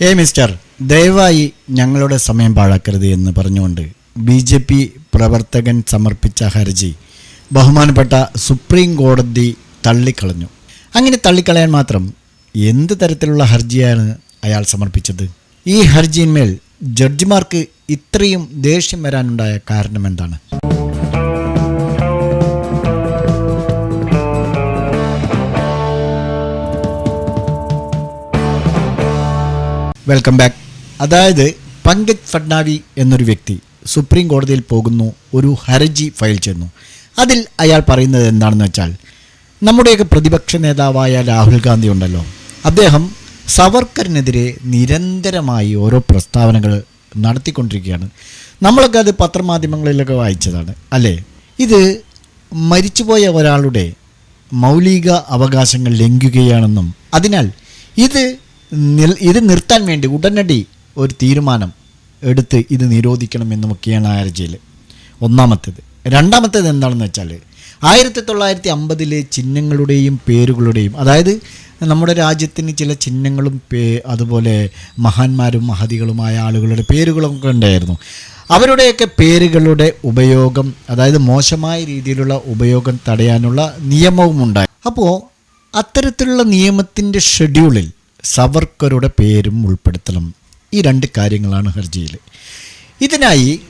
ഏ മിസ്റ്റർ ദയവായി ഞങ്ങളുടെ സമയം പാഴാക്കരുത് എന്ന് പറഞ്ഞുകൊണ്ട് ബി ജെ പി പ്രവർത്തകൻ സമർപ്പിച്ച ഹർജി ബഹുമാനപ്പെട്ട സുപ്രീം കോടതി തള്ളിക്കളഞ്ഞു. അങ്ങനെ തള്ളിക്കളയാൻ മാത്രം എന്ത് തരത്തിലുള്ള ഹർജിയാണ് അയാൾ സമർപ്പിച്ചത്? ഈ ഹർജിയിന്മേൽ ജഡ്ജിമാർക്ക് ഇത്രയും ദേഷ്യം വരാനുണ്ടായ കാരണം എന്താണ്? വെൽക്കം ബാക്ക് അതായത് പങ്കജ് ഫഡ്നാവി എന്നൊരു വ്യക്തി സുപ്രീം കോടതിയിൽ പോകുന്നു ഒരു ഹർജി ഫയൽ ചെയ്യുന്നു. അതിൽ അയാൾ പറയുന്നത് എന്താണെന്ന് വെച്ചാൽ നമ്മുടെയൊക്കെ പ്രതിപക്ഷ നേതാവായ രാഹുൽ ഗാന്ധി ഉണ്ടല്ലോ. അദ്ദേഹം സവർക്കറിനെതിരെ നിരന്തരമായി ഓരോ പ്രസ്താവനകൾ നടത്തിക്കൊണ്ടിരിക്കുകയാണ്. നമ്മളൊക്കെ അത് പത്രമാധ്യമങ്ങളിലൊക്കെ വായിച്ചതാണ് അല്ലേ? ഇത് മരിച്ചുപോയ ഒരാളുടെ മൗലിക അവകാശങ്ങൾ ലംഘിക്കുകയാണെന്നും അതിനാൽ ഇത് ഇത് നിർത്താൻ വേണ്ടി ഉടനടി ഒരു തീരുമാനം എടുത്ത് ഇത് നിരോധിക്കണം എന്ന് ആ ഹർജിയിൽ. ഒന്നാമത്തേത്. രണ്ടാമത്തേത് എന്താണെന്ന് വെച്ചാൽ ആയിരത്തി തൊള്ളായിരത്തി അമ്പതിലെ ചിഹ്നങ്ങളുടെയും പേരുകളുടെയും അതായത് നമ്മുടെ രാജ്യത്തിന് ചില ചിഹ്നങ്ങളും പേ അതുപോലെ മഹാന്മാരും മഹതികളുമായ ആളുകളുടെ പേരുകളൊക്കെ ഉണ്ടായിരുന്നു. അവരുടെയൊക്കെ പേരുകളുടെ ഉപയോഗം അതായത് മോശമായ രീതിയിലുള്ള ഉപയോഗം തടയാനുള്ള നിയമവും ഉണ്ടായി. അപ്പോൾ അത്തരത്തിലുള്ള നിയമത്തിന്റെ ഷെഡ്യൂളിൽ സവർക്കറുടെ പേരും ഉൾപ്പെടുത്തണം. ഈ രണ്ട് കാര്യങ്ങളാണ് ഹർജിയിൽ ഇതിനായി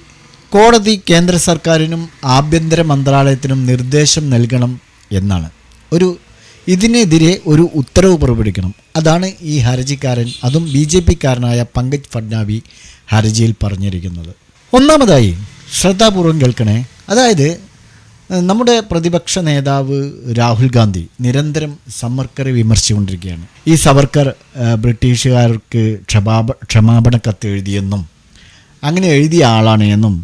കോടതി കേന്ദ്ര സർക്കാരിനും ആഭ്യന്തര മന്ത്രാലയത്തിനും നിർദ്ദേശം നൽകണം എന്നാണ്. ഒരു ഇതിനെതിരെ ഒരു ഉത്തരവ് പുറപ്പെടുവിക്കണം. അതാണ് ഈ ഹർജിക്കാരൻ അതും ബി ജെ പിക്കാരനായ പങ്കജ് ഫഡ്നാവി ഹർജിയിൽ പറഞ്ഞിരിക്കുന്നത്. ഒന്നാമതായി ശ്രദ്ധാപൂർവം കേൾക്കണേ. അതായത് നമ്മുടെ പ്രതിപക്ഷ നേതാവ് രാഹുൽ ഗാന്ധി നിരന്തരം സവർക്കറെ വിമർശിച്ചുകൊണ്ടിരിക്കുകയാണ്. ഈ സവർക്കർ ബ്രിട്ടീഷുകാർക്ക് ക്ഷമാപ ക്ഷമാപണ കത്ത് എഴുതിയെന്നും അങ്ങനെ എഴുതിയ ആളാണ് എന്നും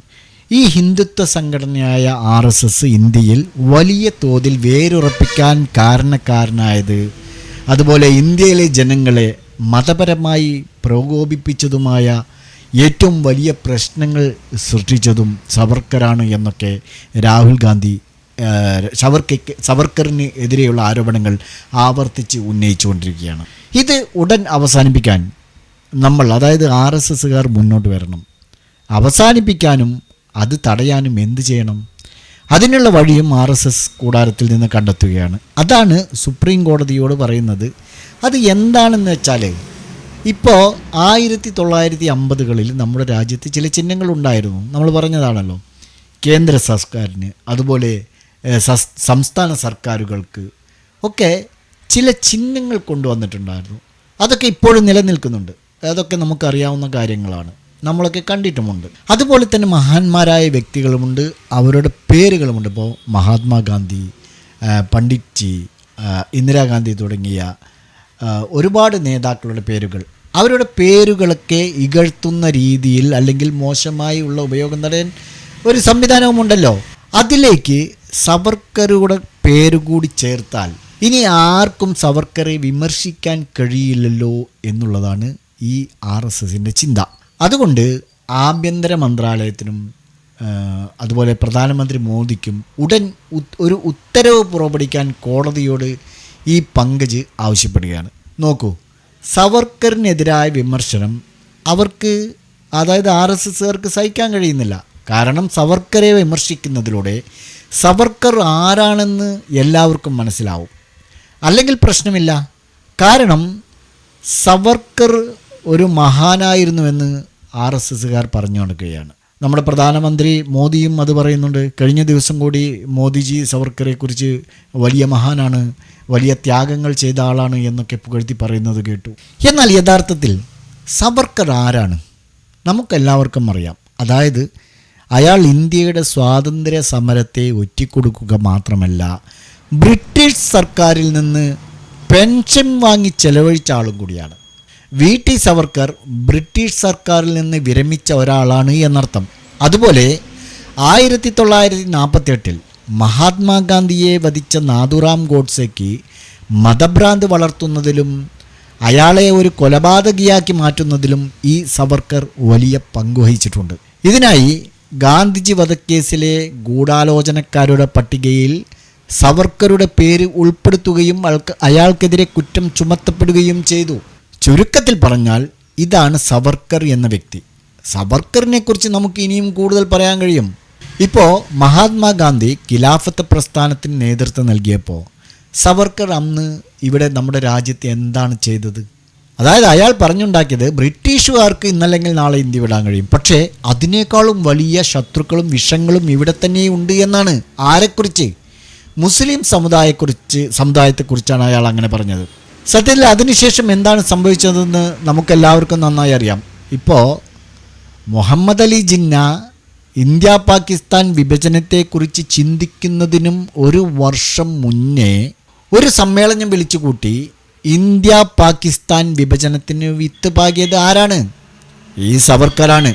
ഈ ഹിന്ദുത്വ സംഘടനയായ ആർ എസ് എസ് ഇന്ത്യയിൽ വലിയ തോതിൽ വേരുറപ്പിക്കാൻ കാരണക്കാരനായത് അതുപോലെ ഇന്ത്യയിലെ ജനങ്ങളെ മതപരമായി പ്രകോപിപ്പിച്ചതുമായ ഏറ്റവും വലിയ പ്രശ്നങ്ങൾ സൃഷ്ടിച്ചതും സവർക്കറാണ് എന്നൊക്കെ രാഹുൽ ഗാന്ധി സവർക്കയ്ക്ക് സവർക്കറിന് എതിരെയുള്ള ആരോപണങ്ങൾ ആവർത്തിച്ച് ഉന്നയിച്ചുകൊണ്ടിരിക്കുകയാണ്. ഇത് ഉടൻ അവസാനിപ്പിക്കാൻ നമ്മൾ അതായത് ആർ എസ് എസ്സുകാർ മുന്നോട്ട് വരണം. അവസാനിപ്പിക്കാനും അത് തടയാനും എന്ത് ചെയ്യണം? അതിനുള്ള വഴിയും ആർ എസ് എസ് കൂടാരത്തിൽ നിന്ന് കണ്ടെത്തുകയാണ്. അതാണ് സുപ്രീം കോടതിയോട് പറയുന്നത്. അത് എന്താണെന്ന് വെച്ചാൽ ഇപ്പോൾ ആയിരത്തി തൊള്ളായിരത്തി അമ്പതുകളിൽ നമ്മുടെ രാജ്യത്ത് ചില ചിഹ്നങ്ങൾ ഉണ്ടായിരുന്നു നമ്മൾ പറഞ്ഞതാണല്ലോ കേന്ദ്ര സർക്കാരിന് അതുപോലെ സംസ്ഥാന സർക്കാരുകൾക്ക് ഒക്കെ ചില ചിഹ്നങ്ങൾ കൊണ്ടുവന്നിട്ടുണ്ടായിരുന്നു. അതൊക്കെ ഇപ്പോഴും നിലനിൽക്കുന്നുണ്ട്. അതൊക്കെ നമുക്കറിയാവുന്ന കാര്യങ്ങളാണ്. നമ്മളൊക്കെ കണ്ടിട്ടുമുണ്ട്. അതുപോലെ തന്നെ മഹാന്മാരായ വ്യക്തികളുമുണ്ട് അവരുടെ പേരുകളുമുണ്ട്. ഇപ്പോൾ മഹാത്മാഗാന്ധി പണ്ഡിറ്റ്ജി ഇന്ദിരാഗാന്ധി തുടങ്ങിയ ഒരുപാട് നേതാക്കളുടെ പേരുകൾ. അവരുടെ പേരുകളൊക്കെ ഇകഴ്ത്തുന്ന രീതിയിൽ അല്ലെങ്കിൽ മോശമായി ഉള്ള ഉപയോഗം തടയാൻ ഒരു സംവിധാനവുമുണ്ടല്ലോ. അതിലേക്ക് സവർക്കറുടെ പേര് കൂടി ചേർത്താൽ ഇനി ആർക്കും സവർക്കറെ വിമർശിക്കാൻ കഴിയില്ലല്ലോ എന്നുള്ളതാണ് ഈ ആർ എസ് എസിന്റെ ചിന്ത. അതുകൊണ്ട് ആഭ്യന്തര മന്ത്രാലയത്തിനും അതുപോലെ പ്രധാനമന്ത്രി മോദിക്കും ഉടൻ ഒരു ഉത്തരവ് പുറപ്പെടുവിക്കാൻ കോടതിയോട് ഈ പങ്കജ് ആവശ്യപ്പെടുകയാണ്. നോക്കൂ സവർക്കറിനെതിരായ വിമർശനം അവർക്ക് അതായത് ആർ എസ് എസുകാർക്ക് സഹിക്കാൻ കഴിയുന്നില്ല. കാരണം സവർക്കറെ വിമർശിക്കുന്നതിലൂടെ സവർക്കർ ആരാണെന്ന് എല്ലാവർക്കും മനസ്സിലാവും. അല്ലെങ്കിൽ പ്രശ്നമില്ല. കാരണം സവർക്കർ ഒരു മഹാനായിരുന്നുവെന്ന് ആർ എസ് എസുകാർ പറഞ്ഞു കൊടുക്കുകയാണ് നമ്മുടെ പ്രധാനമന്ത്രി മോദിയും അത് പറയുന്നുണ്ട്. കഴിഞ്ഞ ദിവസം കൂടി മോദിജി സവർക്കറെ കുറിച്ച് വലിയ മഹാനാണ്. വലിയ ത്യാഗങ്ങൾ ചെയ്ത ആളാണ് എന്നൊക്കെ പുകഴ്ത്തി പറയുന്നത് കേട്ടു. എന്നാൽ യഥാർത്ഥത്തിൽ സവർക്കർ ആരാണ്? നമുക്കെല്ലാവർക്കും അറിയാം. അതായത് അയാൾ ഇന്ത്യയുടെ സ്വാതന്ത്ര്യ സമരത്തെ ഒറ്റിക്കൊടുക്കുക മാത്രമല്ല ബ്രിട്ടീഷ് സർക്കാരിൽ നിന്ന് പെൻഷൻ വാങ്ങി ചെലവഴിച്ച ആളും കൂടിയാണ്. വി. ടി. സവർക്കർ ബ്രിട്ടീഷ് സർക്കാരിൽ നിന്ന് വിരമിച്ച ഒരാളാണ് എന്നർത്ഥം. അതുപോലെ ആയിരത്തി തൊള്ളായിരത്തി നാൽപ്പത്തി എട്ടിൽ മഹാത്മാഗാന്ധിയെ വധിച്ച നാഥുറാം ഗോഡ്സെക്ക് മതഭ്രാന്ത് വളർത്തുന്നതിലും അയാളെ ഒരു കൊലപാതകിയാക്കി മാറ്റുന്നതിലും ഈ സവർക്കർ വലിയ പങ്കുവഹിച്ചിട്ടുണ്ട് ഇതിനായി ഗാന്ധിജി വധക്കേസിലെ ഗൂഢാലോചനക്കാരുടെ പട്ടികയിൽ സവർക്കറുടെ പേര് ഉൾപ്പെടുത്തുകയും അയാൾക്കെതിരെ കുറ്റം ചുമത്തപ്പെടുകയും ചെയ്തു. ചുരുക്കത്തിൽ പറഞ്ഞാൽ ഇതാണ് സവർക്കർ എന്ന വ്യക്തി. സവർക്കറിനെക്കുറിച്ച് നമുക്ക് ഇനിയും കൂടുതൽ പറയാൻ കഴിയും. ഇപ്പോൾ മഹാത്മാഗാന്ധി ഖിലാഫത്ത് പ്രസ്ഥാനത്തിന് നേതൃത്വം നൽകിയപ്പോൾ സവർക്കർ അന്ന് ഇവിടെ നമ്മുടെ രാജ്യത്ത് എന്താണ് ചെയ്തത്? അതായത് അയാൾ പറഞ്ഞുണ്ടാക്കിയത് ബ്രിട്ടീഷുകാർക്ക് ഇന്നല്ലെങ്കിൽ നാളെ ഇന്ത്യ വിടാൻ കഴിയും. പക്ഷേ അതിനേക്കാളും വലിയ ശത്രുക്കളും വിഷങ്ങളും ഇവിടെ തന്നെ ഉണ്ട് എന്നാണ് ആരെക്കുറിച്ച്? മുസ്ലിം സമുദായക്കുറിച്ച് സമുദായത്തെക്കുറിച്ചാണ് അയാൾ അങ്ങനെ പറഞ്ഞത്. സത്യത്തിൽ അതിനുശേഷം എന്താണ് സംഭവിച്ചതെന്ന് നമുക്കെല്ലാവർക്കും നന്നായി അറിയാം. ഇപ്പോൾ മുഹമ്മദ് അലി ജിന്ന ഇന്ത്യ പാകിസ്ഥാൻ വിഭജനത്തെക്കുറിച്ച് ചിന്തിക്കുന്നതിനും ഒരു വർഷം മുന്നേ ഒരു സമ്മേളനം വിളിച്ചുകൂട്ടി ഇന്ത്യ പാകിസ്ഥാൻ വിഭജനത്തിന് വിത്ത് പാകിയത് ആരാണ്? ഈ സവർക്കറാണ്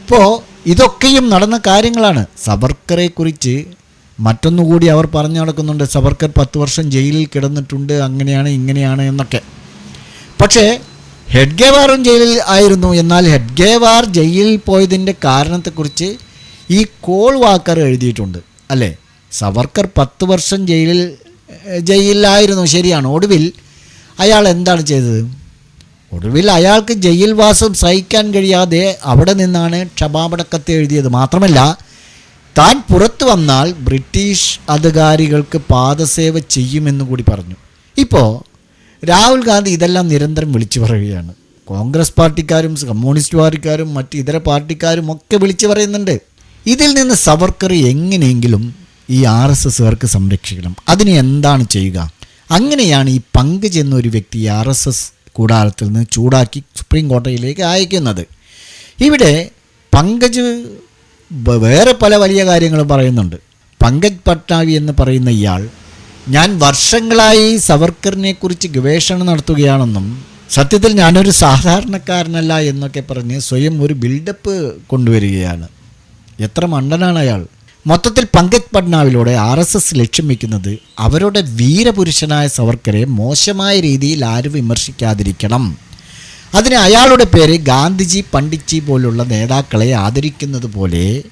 ഇപ്പോൾ ഇതൊക്കെയും നടന്ന കാര്യങ്ങളാണ്. സവർക്കറെ കുറിച്ച് മറ്റൊന്നുകൂടി അവർ പറഞ്ഞു നടക്കുന്നുണ്ട്. സവർക്കർ പത്ത് വർഷം ജയിലിൽ കിടന്നിട്ടുണ്ട്. അങ്ങനെയാണ് ഇങ്ങനെയാണ് എന്നൊക്കെ. പക്ഷേ ഹെഡ്ഗേവാറും ജയിലിൽ ആയിരുന്നു. എന്നാൽ ഹെഡ്ഗേവാർ ജയിലിൽ പോയതിന്റെ കാരണത്തെക്കുറിച്ച് ഈ കോൾ വാക്കർ എഴുതിയിട്ടുണ്ട്. അല്ലേ? സവർക്കർ പത്ത് വർഷം ജയിലിൽ ജയിലിലായിരുന്നു. ശരിയാണ്. ഒടുവിൽ അയാൾ എന്താണ് ചെയ്തത്? ഒടുവിൽ അയാൾക്ക് ജയിൽവാസം സഹിക്കാൻ കഴിയാതെ അവിടെ നിന്നാണ് ക്ഷമാപണക്കത്ത് എഴുതിയത്. മാത്രമല്ല താൻ പുറത്തു വന്നാൽ ബ്രിട്ടീഷ് അധികാരികൾക്ക് പാദസേവ ചെയ്യുമെന്ന് കൂടി പറഞ്ഞു. ഇപ്പോൾ രാഹുൽ ഗാന്ധി ഇതെല്ലാം നിരന്തരം വിളിച്ചു പറയുകയാണ്. കോൺഗ്രസ് പാർട്ടിക്കാരും കമ്മ്യൂണിസ്റ്റ് പാർട്ടിക്കാരും മറ്റ് ഇതര പാർട്ടിക്കാരും ഒക്കെ വിളിച്ചു പറയുന്നുണ്ട്. ഇതിൽ നിന്ന് സവർക്കർ എങ്ങനെയെങ്കിലും ഈ ആർ എസ് എസുകാർക്ക് സംരക്ഷിക്കണം. അതിന് എന്താണ് ചെയ്യുക? അങ്ങനെയാണ് ഈ പങ്കജ് എന്നൊരു വ്യക്തി ആർ എസ് എസ് കൂടാരത്തിൽ നിന്ന് ചൂടാക്കി സുപ്രീം കോടതിയിലേക്ക് അയക്കുന്നത്. ഇവിടെ പങ്കജ് വേറെ പല വലിയ കാര്യങ്ങളും പറയുന്നുണ്ട്. പങ്കജ് പട്നാവി എന്ന് പറയുന്ന ഇയാൾ ഞാൻ വർഷങ്ങളായി സവർക്കറിനെ കുറിച്ച് ഗവേഷണം നടത്തുകയാണെന്നും സത്യത്തിൽ ഞാനൊരു സാധാരണക്കാരനല്ല എന്നൊക്കെ പറഞ്ഞ് സ്വയം ഒരു ബിൽഡപ്പ് കൊണ്ടുവരികയാണ്. എത്ര മണ്ടനാണ് അയാൾ. മൊത്തത്തിൽ പങ്കജ് പട്നാവിലൂടെ ആർ എസ് എസ് ലക്ഷ്യം വെക്കുന്നത് അവരുടെ വീരപുരുഷനായ സവർക്കറെ മോശമായ രീതിയിൽ ആരും വിമർശിക്കാതിരിക്കണം. അതിന് അയാളുടെ പേര് ഗാന്ധിജി പണ്ഡിറ്റ്ജി പോലുള്ള നേതാക്കളെ ആദരിക്കുന്നത് പോലെ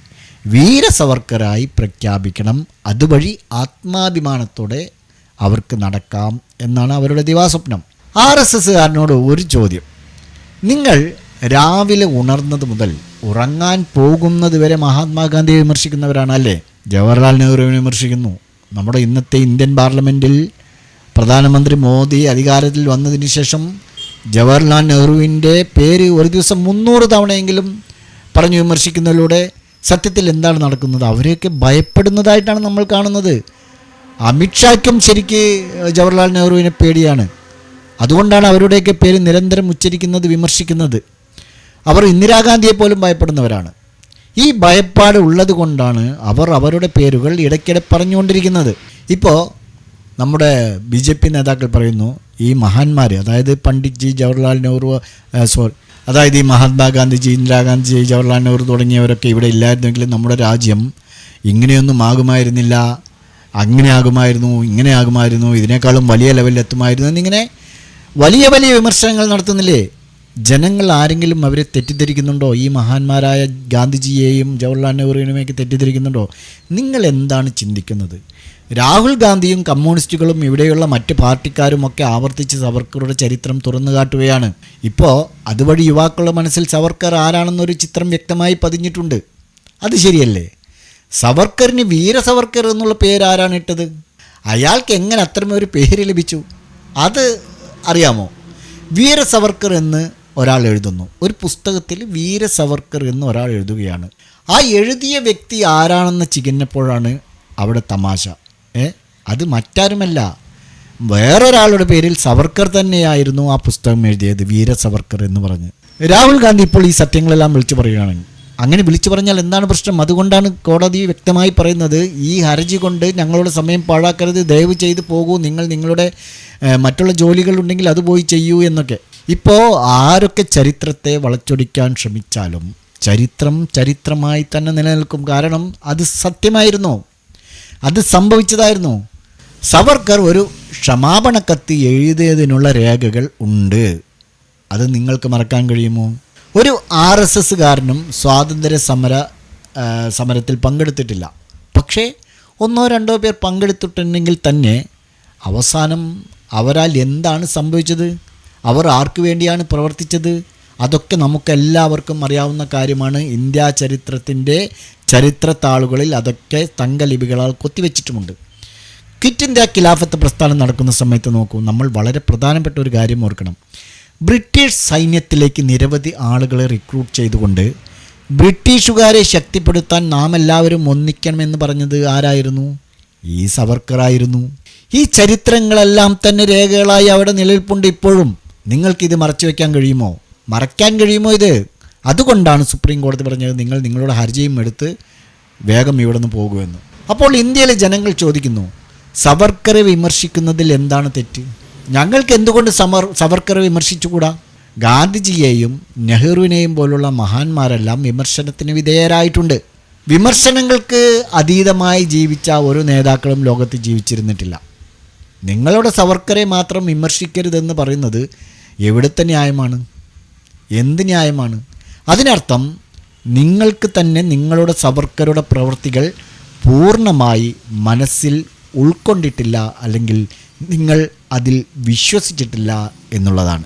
വീരസവർക്കറായി പ്രഖ്യാപിക്കണം. അതുവഴി ആത്മാഭിമാനത്തോടെ അവർക്ക് നടക്കാം എന്നാണ് അവരുടെ ദിവാസ്വപ്നം. ആർ എസ് എസ്സുകാരനോട് ഒരു ചോദ്യം. നിങ്ങൾ രാവിലെ ഉണർന്നത് മുതൽ ഉറങ്ങാൻ പോകുന്നത് വരെ മഹാത്മാഗാന്ധിയെ വിമർശിക്കുന്നവരാണ് അല്ലേ? ജവഹർലാൽ നെഹ്റുവിനെ വിമർശിക്കുന്നു. നമ്മുടെ ഇന്നത്തെ ഇന്ത്യൻ പാർലമെന്റിൽ പ്രധാനമന്ത്രി മോദി അധികാരത്തിൽ വന്നതിന് ശേഷം ജവഹർലാൽ നെഹ്റുവിന്റെ പേര് ഒരു ദിവസം മുന്നൂറ് തവണയെങ്കിലും പറഞ്ഞു വിമർശിക്കുന്നതിലൂടെ സത്യത്തിൽ എന്താണ് നടക്കുന്നത്? അവരെയൊക്കെ ഭയപ്പെടുന്നതായിട്ടാണ് നമ്മൾ കാണുന്നത്. അമിത്ഷായ്ക്കും ശരിക്ക് ജവഹർലാൽ നെഹ്റുവിനെ പേടിയാണ്. അതുകൊണ്ടാണ് അവരുടെയൊക്കെ പേര് നിരന്തരം ഉച്ചരിക്കുന്നത് വിമർശിക്കുന്നത്. അവർ ഇന്ദിരാഗാന്ധിയെ പോലും ഭയപ്പെടുന്നവരാണ്. ഈ ഭയപ്പാട് ഉള്ളത് കൊണ്ടാണ് അവർ അവരുടെ പേരുകൾ ഇടയ്ക്കിടെ പറഞ്ഞുകൊണ്ടിരിക്കുന്നത്. ഇപ്പോൾ നമ്മുടെ ബി ജെ പി നേതാക്കൾ പറയുന്നു ഈ മഹാന്മാർ അതായത് പണ്ഡിറ്റ് ജി ജവഹർലാൽ നെഹ്റു സോറി അതായത് ഈ മഹാത്മാഗാന്ധിജി ഇന്ദിരാഗാന്ധിജി ജവഹർലാൽ നെഹ്റു തുടങ്ങിയവരൊക്കെ ഇവിടെ ഇല്ലായിരുന്നെങ്കിൽ നമ്മുടെ രാജ്യം ഇങ്ങനെയൊന്നും ആകുമായിരുന്നില്ല. അങ്ങനെ ആകുമായിരുന്നു ഇങ്ങനെ ആകുമായിരുന്നു ഇതിനേക്കാളും വലിയ ലെവലിൽ എത്തുമായിരുന്നു എന്നിങ്ങനെ വലിയ വലിയ വിമർശനങ്ങൾ നടത്തുന്നില്ലേ? ജനങ്ങൾ ആരെങ്കിലും അവരെ തെറ്റിദ്ധരിക്കുന്നുണ്ടോ? ഈ മഹാന്മാരായ ഗാന്ധിജിയെയും ജവഹർലാൽ നെഹ്റുവിനെയൊക്കെ തെറ്റിദ്ധരിക്കുന്നുണ്ടോ? നിങ്ങൾ എന്താണ് ചിന്തിക്കുന്നത്? രാഹുൽ ഗാന്ധിയും കമ്മ്യൂണിസ്റ്റുകളും ഇവിടെയുള്ള മറ്റ് പാർട്ടിക്കാരുമൊക്കെ ആവർത്തിച്ച് സവർക്കറുടെ ചരിത്രം തുറന്നു കാട്ടുകയാണ്. ഇപ്പോൾ അതുവഴി യുവാക്കളുടെ മനസ്സിൽ സവർക്കർ ആരാണെന്നൊരു ചിത്രം വ്യക്തമായി പതിഞ്ഞിട്ടുണ്ട്. അത് ശരിയല്ലേ? സവർക്കറിന് വീര സവർക്കർ എന്നുള്ള പേര് ആരാണ് ഇട്ടത്? അയാൾക്ക് എങ്ങനെ അത്തരമൊരു പേര് ലഭിച്ചു? അത് അറിയാമോ? വീര സവർക്കർ എന്ന് ഒരാൾ എഴുതുന്നു. ഒരു പുസ്തകത്തിൽ വീര സവർക്കർ എന്ന് ഒരാൾ എഴുതുകയാണ്. ആ എഴുതിയ വ്യക്തി ആരാണെന്ന് ചികഞ്ഞപ്പോഴാണ് അവിടെ തമാശ. അത് മറ്റാരുമല്ല. വേറൊരാളുടെ പേരിൽ സവർക്കർ തന്നെയായിരുന്നു ആ പുസ്തകം എഴുതിയത് വീര സവർക്കർ എന്ന് പറഞ്ഞ്. രാഹുൽ ഗാന്ധി ഇപ്പോൾ ഈ സത്യങ്ങളെല്ലാം വിളിച്ചു പറയുകയാണെങ്കിൽ അങ്ങനെ വിളിച്ചു പറഞ്ഞാൽ എന്താണ് പ്രശ്നം? അതുകൊണ്ടാണ് കോടതി വ്യക്തമായി പറയുന്നത് ഈ ഹർജി കൊണ്ട് ഞങ്ങളുടെ സമയം പാഴാക്കരുത് ദയവ് ചെയ്ത് പോകൂ നിങ്ങൾ നിങ്ങളുടെ മറ്റുള്ള ജോലികളുണ്ടെങ്കിൽ അത് പോയി ചെയ്യൂ എന്നൊക്കെ. ഇപ്പോൾ ആരൊക്കെ ചരിത്രത്തെ വളച്ചൊടിക്കാൻ ശ്രമിച്ചാലും ചരിത്രം ചരിത്രമായി തന്നെ നിലനിൽക്കും. കാരണം അത് സത്യമായിരുന്നു. അത് സംഭവിച്ചതായിരുന്നു. സവർക്കർ ഒരു ക്ഷമാപണ കത്ത് എഴുതിയതിനുള്ള രേഖകൾ ഉണ്ട്. അത് നിങ്ങൾക്ക് മറക്കാൻ കഴിയുമോ? ഒരു ആർ എസ് എസ്സുകാരനും സ്വാതന്ത്ര്യ സമര സമരത്തിൽ പങ്കെടുത്തിട്ടില്ല. പക്ഷേ ഒന്നോ രണ്ടോ പേർ പങ്കെടുത്തിട്ടുണ്ടെങ്കിൽ തന്നെ അവസാനം അവരാൽ എന്താണ് സംഭവിച്ചത്? അവർ ആർക്കു വേണ്ടിയാണ് പ്രവർത്തിച്ചത്? അതൊക്കെ നമുക്കെല്ലാവർക്കും അറിയാവുന്ന കാര്യമാണ്. ഇന്ത്യ ചരിത്രത്തിന്റെ ചരിത്രത്താളുകളിൽ അതൊക്കെ തങ്കലിപികളാൽ കൊത്തിവെച്ചിട്ടുമുണ്ട്. ക്വിറ്റ് ഇന്ത്യ ഖിലാഫത്ത് പ്രസ്ഥാനം നടക്കുന്ന സമയത്ത് നോക്കൂ നമ്മൾ വളരെ പ്രധാനപ്പെട്ട ഒരു കാര്യം ഓർക്കണം. ബ്രിട്ടീഷ് സൈന്യത്തിലേക്ക് നിരവധി ആളുകളെ റിക്രൂട്ട് ചെയ്തുകൊണ്ട് ബ്രിട്ടീഷുകാരെ ശക്തിപ്പെടുത്താൻ നാം എല്ലാവരും ഒന്നിക്കണമെന്ന് പറഞ്ഞത് ആരായിരുന്നു? ഈ സവർക്കറായിരുന്നു. ഈ ചരിത്രങ്ങളെല്ലാം തന്നെ രേഖകളായി അവിടെ നിലനിൽപ്പുണ്ട് ഇപ്പോഴും. നിങ്ങൾക്കിത് മറച്ചു വയ്ക്കാൻ കഴിയുമോ? മറയ്ക്കാൻ കഴിയുമോ ഇത്? അതുകൊണ്ടാണ് സുപ്രീം കോടതി പറഞ്ഞത് നിങ്ങൾ നിങ്ങളുടെ ഹർജിയും എടുത്ത് വേഗം ഇവിടെ നിന്ന് പോകുമെന്ന്. അപ്പോൾ ഇന്ത്യയിലെ ജനങ്ങൾ ചോദിക്കുന്നു സവർക്കറെ വിമർശിക്കുന്നതിൽ എന്താണ് തെറ്റ്? ഞങ്ങൾക്ക് എന്തുകൊണ്ട് സമർ സവർക്കറെ വിമർശിച്ചുകൂടാ? ഗാന്ധിജിയെയും നെഹ്റുവിനെയും പോലുള്ള മഹാന്മാരെല്ലാം വിമർശനത്തിന് വിധേയരായിട്ടുണ്ട്. വിമർശനങ്ങൾക്ക് അതീതമായി ജീവിച്ച ഒരു നേതാക്കളും ലോകത്ത് ജീവിച്ചിരുന്നിട്ടില്ല. നിങ്ങളുടെ സവർക്കറെ മാത്രം വിമർശിക്കരുതെന്ന് പറയുന്നത് എവിടുത്തെ ന്യായമാണ്? എന്ത് ന്യായമാണ്? അതിനർത്ഥം നിങ്ങൾക്ക് തന്നെ നിങ്ങളുടെ സവർക്കരുടെ പ്രവൃത്തികൾ പൂർണമായി മനസ്സിൽ ഉൾക്കൊണ്ടിട്ടില്ല അല്ലെങ്കിൽ നിങ്ങൾ അതിൽ വിശ്വസിച്ചിട്ടില്ല എന്നുള്ളതാണ്.